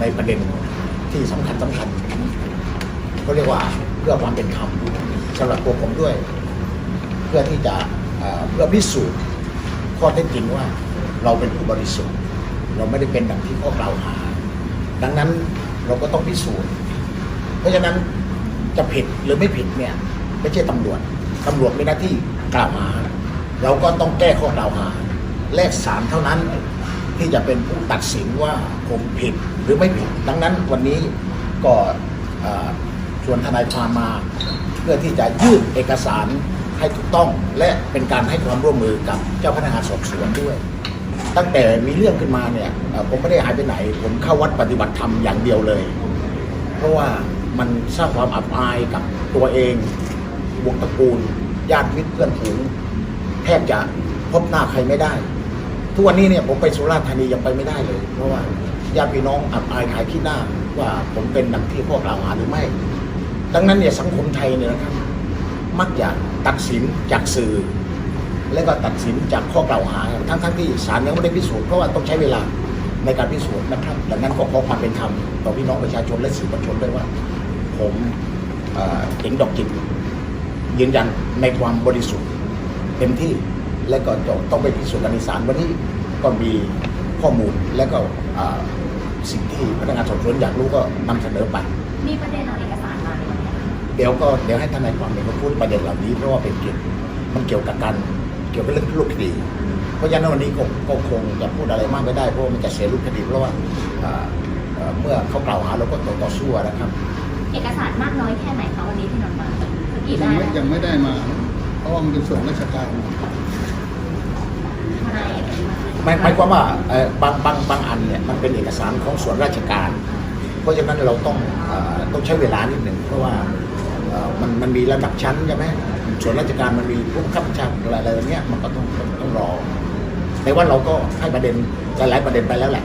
ในประเด็นที่สำคัญสำคัญก็เรียกว่าเพื่อความเป็นธรรมสำหรับตัวผมด้วย เพื่อที่จะเอ่อเพื่อพิสูจน์ข้อเท็จจริงว่าเราเป็นผู้บริสุทธิ์ เราไม่ได้เป็นดังที่ข้อกล่าวหา ดังนั้นเราก็ต้องพิสูจน์ เพราะฉะนั้นจะผิดหรือไม่ผิดเนี่ยไม่ใช่ตำรวจตำรวจมีหน้าที่กล่าวหา เราก็ต้องแก้ข้อกล่าวหาแลกสารเท่านั้น ที่จะเป็นผู้ตัดสินว่าผมผิดหรือไม่ผิด ดังนั้นวันนี้ก็ชวนทนายความมา เพื่อที่จะยื่นเอกสารให้ถูกต้อง และเป็นการให้ความร่วมมือกับเจ้าพนักงานสอบสวนด้วย ตั้งแต่มีเรื่องขึ้นมาเนี่ยผมไม่ได้หายไปไหน ผมเข้าวัดปฏิบัติธรรมอย่างเดียวเลย เพราะว่ามันสร้างความอับอายกับตัวเองวงตระกูล ญาติมิตรเพื่อนฝูงแทบจะพบหน้าใครไม่ได้ ทุกวันนี้เนี่ยผมไปสุราษฎร์ธานียังไปไม่ได้เลย เพราะว่าญาติพี่น้องอับอายขายขี้หน้าว่าผมเป็นดังที่พวกกล่าวหาหรือไม่ ดังนั้นเนี่ยสังคมไทยเนี่ยนะครับ มักจะตัดสินจากสื่อ และก็ตัดสินจากข้อกล่าวหา ทั้งๆที่ศาลยังไม่ได้พิสูจน์เพราะว่าต้องใช้เวลาในการพิสูจน์นะครับ ดังนั้นก็ขอความเป็นธรรมต่อพี่น้องประชาชนและสื่อมวลชนด้วยว่า ผมเอ่อเจ๋งดอกจิตยืนยันในความบริสุทธิ์เต็มที่ และก็จะต้องไปพิสูจน์กันในศาลวันนี้ก็มีข้อมูลและก็เอ่อสิ่งที่พนักงานสอบสวนอยากรู้ก็นำเสนอไปมีประเด็นเอาเอกสารมาในวันนี้ค่ะเดี๋ยวก็เดี๋ยวให้ทนายความเป็นคนพูดประเด็นเหล่านี้เพราะว่าเป็นเกี่ยวมันเกี่ยวกับการเกี่ยวกับเรื่องรูปคดี เพราะฉะนั้นวันนี้ก็ก็คงจะพูดอะไรมากไม่ได้เพราะว่ามันจะเสียรูปคดีเพราะว่าอ่าเอ่อเมื่อเขากล่าวหาเราก็ต่อต่อสู้นะครับ เอกสารมากน้อยแค่ไหนคะวันนี้ที่นำมาคือกี่ยัได้งไม่แล้วยังไม่ได้มาเพราะว่ามันเป็นส่วนราชการทนาย หมายหมายความว่าเอ่อบางบางบางอันเนี่ยมันเป็นเอกสารของส่วนราชการ เพราะฉะนั้นเราต้องเอ่อต้องใช้เวลานิดหนึ่งเพราะว่าเอ่อมันมันมีระดับชั้นใช่ไหมส่วนราชการมันมีผู้บังคับบัญชาอะไรอะไรแบบเนี้ยมันก็ต้องต้องต้องรอแต่ว่าเราก็ให้ประเด็นหลายๆประเด็นไปแล้วแหละ